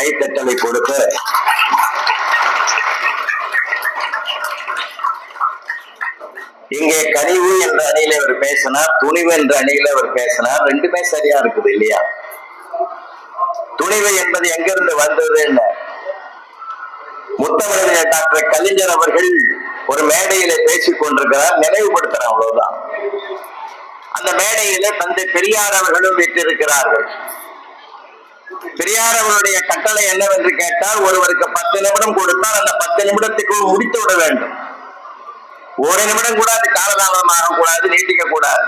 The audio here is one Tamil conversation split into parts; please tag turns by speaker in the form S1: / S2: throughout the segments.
S1: கைத்தட்டலை கொடுத்து இங்கே கனிவு என்ற அணியில அவர் பேசினார் துணிவு என்ற அணியில அவர் பேசினார். ரெண்டுமே சரியா இருக்குது இல்லையா? துணிவு என்பது எங்கிருந்து வந்தது என்ன? முத்தமிழர் டாக்டர் கலைஞர் அவர்கள் ஒரு மேடையில பேசிக் கொண்டிருக்கிறார். நினைவுபடுத்துற அவ்வளவுதான். அந்த மேடையில தந்தை பெரியார் அவர்களும் விட்டிருக்கிறார்கள். பெரியார் அவருடைய கட்டளை என்னவென்று கேட்டால் ஒருவருக்கு பத்து நிமிடம் கொடுத்தால் அந்த பத்து நிமிடத்துக்குள் முடித்து விட வேண்டும். ஒரு நிமிடம் கூட அது காலதாமதம் ஆகக்கூடாது நீட்டிக்க கூடாது.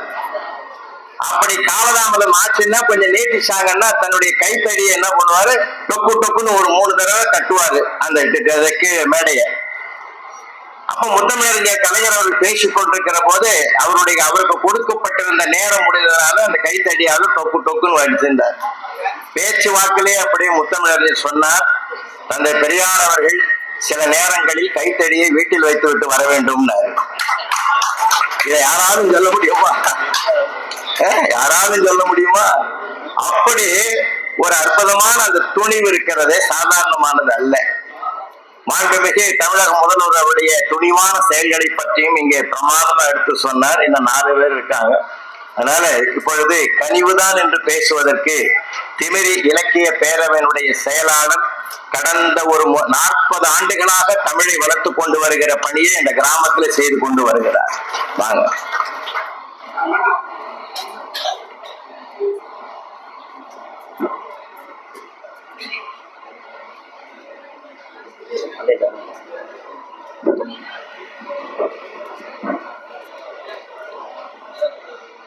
S1: அப்படி காலதாமதம் ஆச்சுன்னா கொஞ்சம் நீட்டிச்சாங்கன்னா தன்னுடைய கைத்தடியை என்ன பண்ணுவாரு? டொக்கு டொக்குன்னு ஒரு மூணு தடவை கட்டுவாரு அந்த மேடையை. அப்ப முத்தமிழறிஞர் கலைஞர் அவர்கள் பேசிக் கொண்டிருக்கிற போது அவருடைய அவருக்கு கொடுக்கப்பட்டிருந்த நேரம் முடிந்ததால அந்த கைத்தடியால டொக்கு டொக்குன்னு வடிச்சிருந்தார் பேச்சு வாக்கிலே அப்படியே முத்தமிழறிஞர் சொன்னார் தந்தை பெரியார் அவர்கள் சில நேரங்களில் கைத்தடியை வீட்டில் வைத்து விட்டு வர வேண்டும்னாரு. இதை யாராலும் சொல்ல முடியுமா? யாராலும் சொல்ல முடியுமா? அப்படி ஒரு அற்புதமான அந்த துணிவு இருக்கிறதே சாதாரணமானது அல்ல. மாண்புமிகு தமிழக முதல்வர் அவருடைய துணிவான செயல்களை பற்றியும் இங்கே பிரமாதமா எடுத்து சொன்னார். இன்னும் நாலு பேர் இருக்காங்க. அதனால இப்பொழுது கனிவுதான் என்று பேசுவதற்கு திமிரி இலக்கிய பேரவையினுடைய செயலாளர் கடந்த ஒரு நாற்பது ஆண்டுகளாக தமிழை வளர்த்து கொண்டு வருகிற பணியை இந்த கிராமத்தில் செய்து கொண்டு வருகிறார். வாங்க.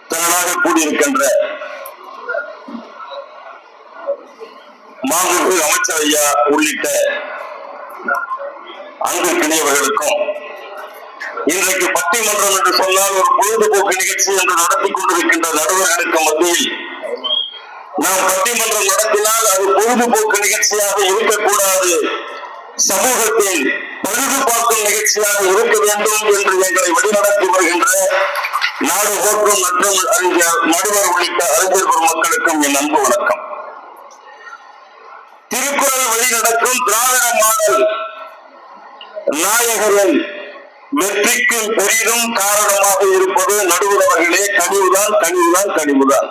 S1: திரளாக கூடியிருக்கின்ற மாண்புமிகு அமைச்சர் ஐயா உள்ளிட்ட அன்பு கிணியவர்களுக்கும் இன்றைக்கு பட்டிமன்றம் என்று சொன்னால் ஒரு பொழுதுபோக்கு நிகழ்ச்சி என்று நடத்தி கொண்டிருக்கின்ற நடுவர்களுக்கு மத்தியில் நாம் பட்டிமன்றம் நடத்தினால் அது பொழுதுபோக்கு நிகழ்ச்சியாக இருக்கக்கூடாது. சமூகத்தில் பழுது பார்க்கும் நிகழ்ச்சியாக இருக்க வேண்டும் என்று எங்களை வழிநடத்தி வருகின்ற நாடு போற்றும் மற்றும் அறிஞர் நடுவர் உள்ளிட்ட அறிஞர் பெருமக்களுக்கும் என் அன்பு வணக்கம். திருக்குறள் வழி நடக்கும் திராவிட மாடல் நாயகரின் வெற்றிக்கு பெரிதும் காரணமாக இருப்பது நடுவர் அவர்களே கனிவுதான் கனிவுதான் கனிவுதான்.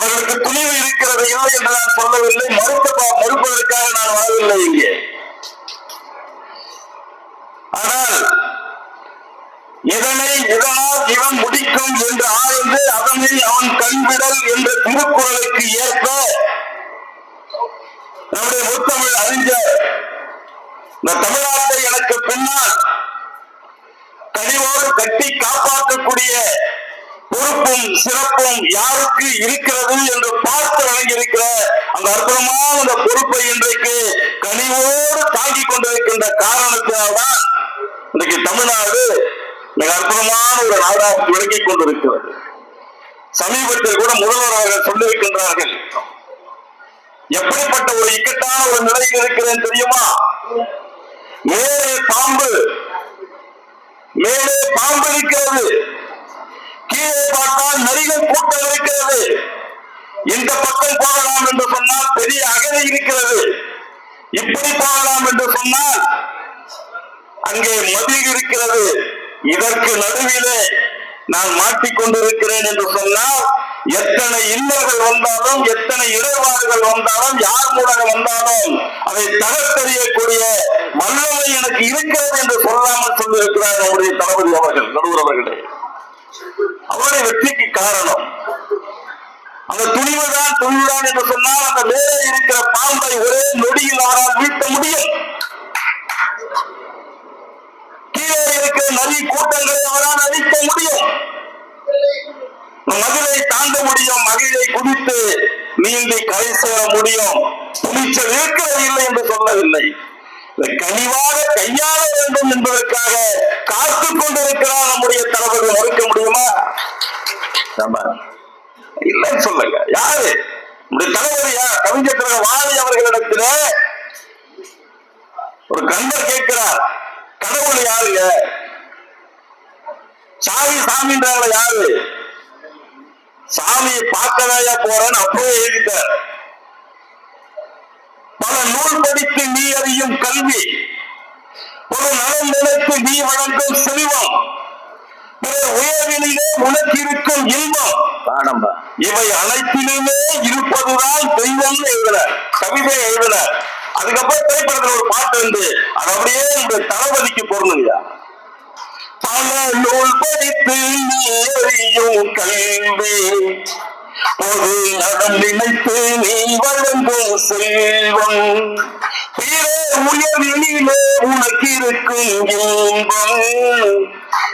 S1: அவர்களுக்கு துணிவு இருக்கிறது இல்லை என்று நான் சொல்லவில்லை. மறுத்த மறுப்பதற்காக நான் வரவில்லை இங்கே. ஆனால் இதனை இதனால் இவன் முடிக்கும் என்று ஆய்ந்து அதனை அவன் கண்விடல் என்ற திருக்குறளுக்கு ஏற்ப நம்முடைய முத்தமிழ் அறிஞர் இந்த தமிழ்நாட்டை எனக்கு பின்னால் பொறுப்பும் சிறப்பும் யாருக்கு இருக்கிறது என்று பார்த்து வழங்கியிருக்கிற அந்த அற்புதமான அந்த பொறுப்பை இன்றைக்கு கனிவோடு தாங்கிக் கொண்டிருக்கின்ற காரணத்தினால்தான் இன்றைக்கு தமிழ்நாடு மிக அற்புதமான ஒரு நாடாக விளங்கிக் கொண்டிருக்கிறது. சமீபத்தில் கூட முதல்வர் அவர்கள் சொல்லியிருக்கின்றார்கள் எப்படிப்பட்ட ஒரு இக்கட்டான ஒரு நிலையில் இருக்கிறேன் தெரியுமா? மேலே பாம்பு மேலே பாம்பு இருக்கிறது கீழே பார்த்தால் நரிகள் கூட்டம் இருக்கிறது இந்த பக்கம் போகலாம் என்று சொன்னால் பெரிய அகலை இருக்கிறது. இப்படி போகலாம் என்று சொன்னால் அங்கே மதி இருக்கிறது. இதற்கு நடுவிலே நான் மாட்டிக்கொண்டிருக்கிறேன் என்று சொன்னால் எத்தனை இன்னல்கள் வந்தாலும் எத்தனை இடர்பாடுகள் வந்தாலும் யார் மூலம் வந்தாலும் அதை தகர்த்தறியக்கூடிய வல்லமை எனக்கு இருக்கிறது என்று சொல்லாமல் சொல்லியிருக்கிறார் நம்முடைய தளபதி அவர்கள் நடுவர் அவர்களே. அவருடைய வெற்றிக்கு காரணம். அந்த துணிவுதான் துணிவுதான் என்று சொன்னால் அந்த மேலே இருக்கிற பாம்பை ஒரே நொடியில் அவரால் வீழ்த்த முடியும். கீழே இருக்கிற நதி கூட்டங்களை அவரால் அழிக்க முடியும். மதுரை தாண்ட முடியும் மகிழை குதித்து நீந்தி கரை சேர முடியும். துணிச்சல் இருக்கிறது இல்லை என்று சொல்லவில்லை. கனிவாக கையாள வேண்டும் என்பதற்காக காத்துக் கொண்டிருக்கிறார் நம்முடைய தளபதி. மறுக்க முடியுமா? நம்ம இல்லைன்னு சொல்லுங்க. யாரு? நம்முடைய தளபதி யார் கவிஞர் தலைவர் வாணி அவர்களிடத்துல ஒரு கண்பர் கேட்கிறார். கடவுள் யாருங்க? சாமி சாமின்றாங்கள யாரு? சாமியை பார்க்கவே போறேன்னு அப்படியே எழுதிட்டார். நினைத்து நீ அறியும் கல்வி. ஒரு நலம் நினைத்து நீ வழங்கும் செல்வம். உயர்வினிலே உனக்கு இருக்கும் இன்பம் இவை அனைத்திலுமே இருப்பதுதான் தெய்வம் எழுதினார் கவிதை எழுதினார் அதுக்கப்புறம் திரைப்படத்துல ஒரு பாட்டு வந்து அது அப்படியே இந்த தளபதிக்கு பொருந்துங்கய்யா பல நூல் படித்து நீ அறியும் கல்வி. பொது நடம் நினைத்து நீ வழங்கும் செல்வம். பிற உயர்வினிலே உனக்கு இன்பம்.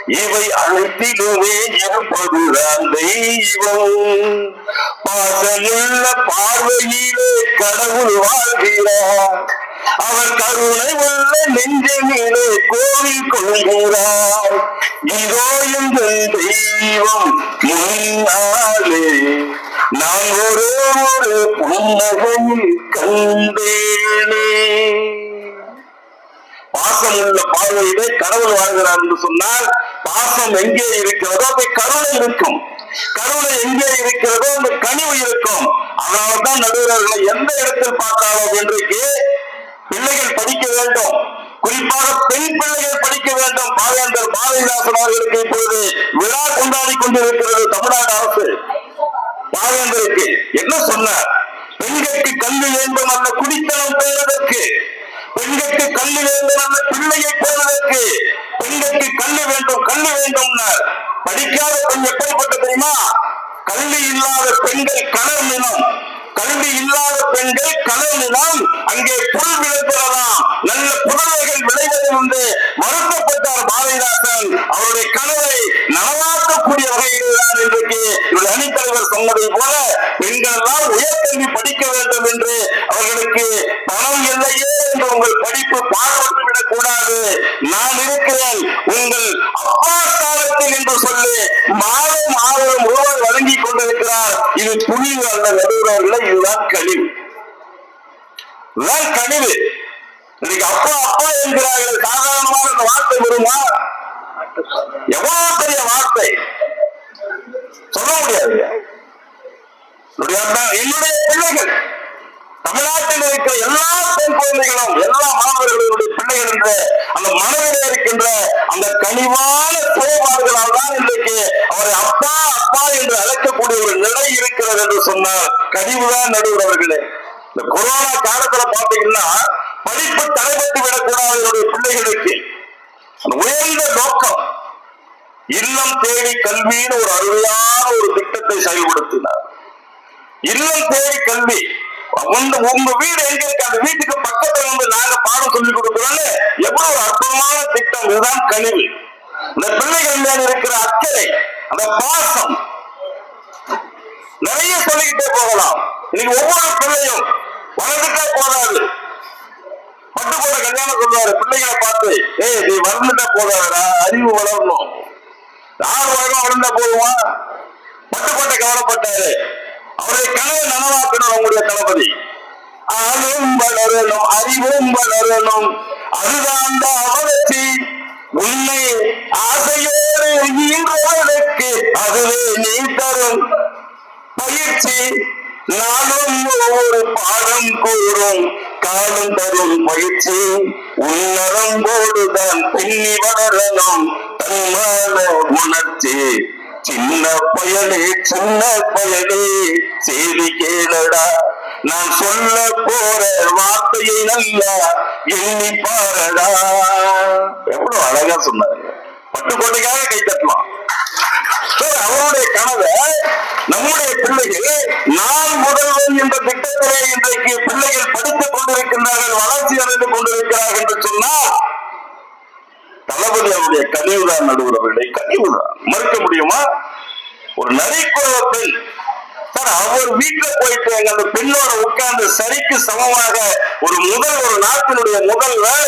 S1: இவை அனைத்திலுமே இருப்பதுதான் தெய்வம். பாசமுள்ள பார்வையிலே கடவுள் வாழ்கிறார். அவர் கருணை உள்ள நெஞ்சமிலே கோவில் கொள்கிறார். இதோ எங்கள் தெய்வம் முன்னாலே நான் ஒரே ஒரு புன்னகையில் கண்டேனே. பாசம் உள்ள பார்வையிலே கடவுள் வாழ்கிறார் என்று சொன்னால் பாசம் எங்கே இருக்கிறதோ அங்கே கருணை இருக்கும். கருணை எங்கே இருக்கிறதோ அந்த கனிவு இருக்கும். அதனால்தான் நடுவர்களை எந்த இடத்தில் பார்த்தாலும் இன்றைக்கு பிள்ளைகள் படிக்க வேண்டும். குறிப்பாக பெண் பிள்ளைகள் படிக்க வேண்டும். பாவேந்தர் பாரதிதாசன் அவர்களுக்கு இப்பொழுது விழா கொண்டாடி கொண்டிருக்கிறது தமிழ்நாடு அரசு. பாவேந்தருக்கு என்ன சொன்னார் பெண்களுக்கு கல்வி வேண்டும் அல்ல குடித்தனம் பெறுவதற்கு. பெண்களுக்கு கல்வி வேண்டும் அல்ல பிள்ளையை பெறுவதற்கு. பெண்களுக்கு கல்வி வேண்டும் கல்வி வேண்டும் படிக்காத பெண் எப்படிப்பட்ட தெரியுமா? கல்வி இல்லாத பெண்கள் கலர் நிலம் கல்வி இல்லாத பெண்கள் கலர் நிலம் அங்கே புல் விளைப்பதெல்லாம் நல்ல புதல் என்று வருத்தப்பட்டார் பாரதிதாசன். அவருடைய கனவை நனவாக்கக்கூடிய வகையில்தான் இன்றைக்கு இவருடைய அணித்தலைவர் சொன்னதை போல பெண்கள் எல்லாம் உயர்கல்வி படிக்க வேண்டும் என்று அவர்களுக்கு பணம் இல்லையே என்று உங்கள் படிப்பு பாடுபட்டு விடக் கூடாது நான் இருக்கிறேன். உங்கள் அப்பா காலத்தில் என்று சொல்லி மாதம் ஆயிரம் ரூபாய் வழங்கி கொண்டிருக்கிறார். இது துணிவு அல்ல நடுவர்களே இதுதான் கழிவு. இதுதான் கழிவு. இன்னைக்கு அப்பா அப்பா என்கிறார்கள். சாதாரணமான அந்த வார்த்தை வருமா? எவ்வளவு பெரிய வார்த்தை? சொல்ல முடியாது. என்னுடைய என்னுடைய பிள்ளைகள் தமிழ்நாட்டில் இருக்கிற எல்லா பெண் குழந்தைகளும் எல்லா மாணவர்களுடைய பிள்ளைகள் என்ற அந்த மனதிலே இருக்கின்ற அந்த கனிவான செயல்பாடுகளால் தான் இன்றைக்கு அவரை அப்பா அப்பா என்று அழைக்கக்கூடிய ஒரு நிலை இருக்கிறது என்று சொன்னார் கனிவுதான் நடுவர் அவர்களே. இந்த கொரோனா காலத்துல பாத்தீங்கன்னா படிப்பு தலைப்பட்டு விடக்கூடாது என்னுடைய பிள்ளைகளுக்கு உயர்ந்த நோக்கம் இல்லம் தேடி கல்வின்னு ஒரு அருமையான ஒரு திட்டத்தை செயல்படுத்தினார். இல்லம் தேடி கல்வி. உங்க உங்க வீடு எங்க இருக்கு? அந்த வீட்டுக்கு பக்கத்துல வந்து நாங்க பாடம் சொல்லி கொடுக்கிறோம்னு எவ்வளவு ஒரு அற்புதமான திட்டம். இதுதான் கழிவு இந்த பிள்ளைகள் மேல இருக்கிற அக்கறை அந்த பாசம். நிறைய சொல்லிக்கிட்டே போகலாம். இன்னைக்கு ஒவ்வொரு பிள்ளையும் வளர்ந்துட்டே போதாது பட்டுக்கோட்டை கல்யாணம் சொல்லுவாரு பிள்ளைகளை பார்த்து ஏய் நீ வளர்ந்துட்டா போதாடா அறிவு வளரணும். யார் உலகம் வளர்ந்தா போதுமா? பட்டுக்கோட்டை கவலைப்பட்டாரு. அவருடைய கனவை நனவாக்கணும் அவங்களுடைய தளபதி. ஆளும் வளரணும் அறிவும் வளரணும். அதுதான் வளர்ச்சி. உண்மை ஆசையோடு ஈன்றவனுக்கு அதுவே நீ தரும் பயிற்சி. நாளும் ஒவ்வொரு பாடம் கூறும். காலம் தரும் பயிற்சி உன்னரம்போடுதான் பின்னி வளரணும் தன்மான உணர்ச்சி. சின்ன பயலே சின்ன பயலே செய்தி கேளடா. நான் சொல்ல போற வார்த்தையை நல்லா எண்ணி பாரடா. எவ்வளவு அழகா பத்து பட்டுக்கோட்டைக்காக கை தட்டலாம் சார், அவருடைய கனவை நம்முடைய பிள்ளைகள் நான் முதல்வர் என்ற திட்டத்திலே இன்றைக்கு பிள்ளைகள் படித்துக் கொண்டிருக்கின்றார்கள் வளர்ச்சி அடைந்து கொண்டிருக்கிறார்கள் என்று சொன்னால் தளபதி அவருடைய கனிவுதான் நடுவுறவர்களை கனிவுதான். மறுக்க முடியுமா? ஒரு நரிக்குறவ பெண் சார் அவர் வீட்டுல போயிட்டு அந்த பெண்ணோட உட்கார்ந்து சரிக்கு சமமாக ஒரு முதல் ஒரு நாட்டினுடைய முதல்வர்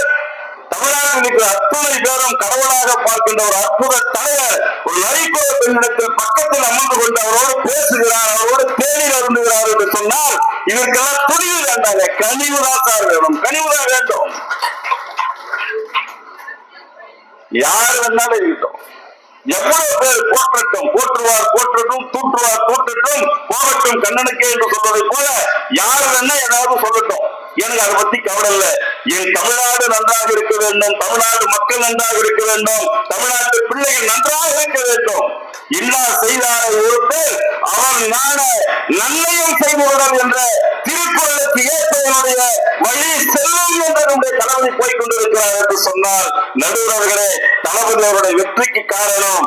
S1: தமிழ்நாட்டில் இருக்கிற அத்துணை பேரும் கடவுளாக பார்க்கின்ற ஒரு அற்புத தலைவர் ஒரு நரிக்குற பெண்ணிடத்தில் பக்கத்தில் அமர்ந்து கொண்டு அவரோடு பேசுகிறார் அவரோடு தேநீர் அருந்துகிறார் என்று சொன்னால் இதற்கெல்லாம் துணிவு வேண்டாங்க. கனிவுதான் சார் வேணும். கனிவுதான் வேண்டும். யார் வேணாலும் இருக்கட்டும். எவ்வளவு பேர் போற்றட்டும். போற்றுவார் போற்றட்டும் தூற்றுவார் தூற்றட்டும் போகட்டும் கண்ணனுக்கே என்று சொல்வதை போல யார் வேணா ஏதாவது சொல்லட்டும். எனக்கு அதை பத்தி கவலை இல்லை. என் தமிழ்நாடு நன்றாக இருக்க வேண்டும். தமிழ்நாடு மக்கள் நன்றாக இருக்க வேண்டும். தமிழ்நாட்டு பிள்ளைகள் நன்றாக இருக்க வேண்டும். இல்லா செய்தாரை ஒருத்தர் அவன் நாண நன்மையும் செய்துவிடும் என்ற திருக்குறளுக்கு ஏற்ப என்னுடைய வழி செல்லும் என்ற நம்முடைய தளபதி போய்கொண்டிருக்கிறார் என்று சொன்னால் நடுவர்களே தளபதி அவருடைய வெற்றிக்கு காரணம்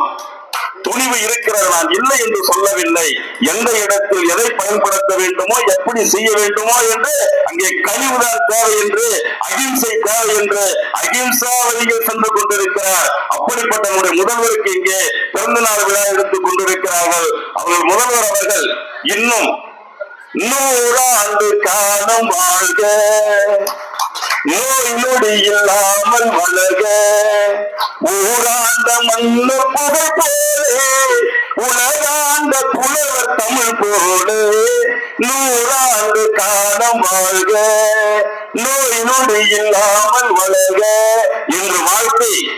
S1: துணிவு இருக்கிறது நான் இல்லை என்று சொல்லவில்லை. எந்த இடத்தில் எதை பயன்படுத்த வேண்டுமோ எப்படி செய்ய வேண்டுமோ என்று அங்கே கழிவுதான் தேவை என்று அகிம்சை தேவை என்று அகிம்சா வழியில் சென்று கொண்டிருக்கிறார். அப்படிப்பட்ட நம்முடைய முதல்வருக்கு இங்கே பிறந்த நாள் விழா எடுத்துக் கொண்டிருக்கிறார்கள். அவர்கள் முதல்வர் அவர்கள் இன்னும் நூறாண்டு காலம் வாழ்க. நோய் நொடி இல்லாமல் வளர்க. ஊராண்ட மன்ன புகழ் போலே. உலகாண்ட புலவர் தமிழ் போலே. நூறாண்டு காலம் வாழ்க. நோய் நொடி இல்லாமல் வளர்க. என்று வாழ்த்தி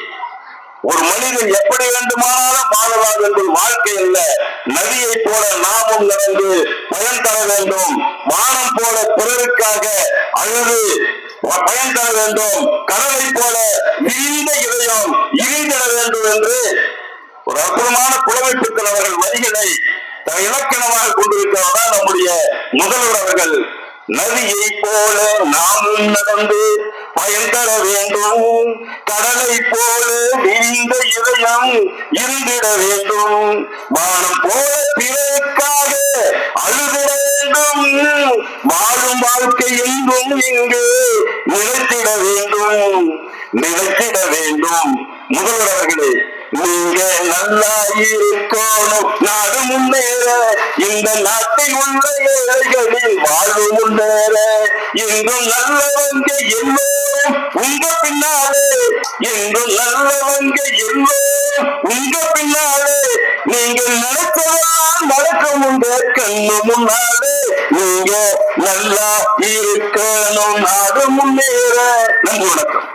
S1: ஒரு மனிதன் எப்படி வேண்டுமானாலும் வாழலாம் என்பது வாழ்க்கை அல்ல. நதியை போல நாமும் நடந்து பயன் தர வேண்டும். வானம் போல பிறருக்காக அழுது பயன் தர வேண்டும். கடலை போல விரிந்த இதயம் இழிந்திட வேண்டும் என்று ஒரு அற்புதமான புலமை அவர்கள் வரிகளை தன் இலக்கணமாக கொண்டிருக்கிறதா நம்முடைய முதல்வர் அவர்கள். நதியை போல நாமும் நடந்து பயன் தர வேண்டும். கடலை போல இருந்திட வேண்டும். வானம் போல பிறருக்காக அழுதிட வேண்டும். வாழும் வாழ்க்கை எங்கும் இங்கு நிலைத்திட வேண்டும். நிலைத்திட வேண்டும். முதல்வர் அவர்களே நீங்க நல்லா இருக்கணும் நாடு முன்னேற இந்த நாட்டில் உள்ள ஏழைகளின் வாழ்வு முன்னேற எங்கும் நல்லவங்க எல்லோரும் உங்க பின்னாலே எங்கும் நல்லவங்க எல்லோரும் நீங்க பின்னாலே நீங்க நடக்கலாம் நடக்கும் உண்டு கண்ணு முன்னாலே நீங்க நல்லா இருக்கணும் நாடு முன்னேற. நன்றி வணக்கம்.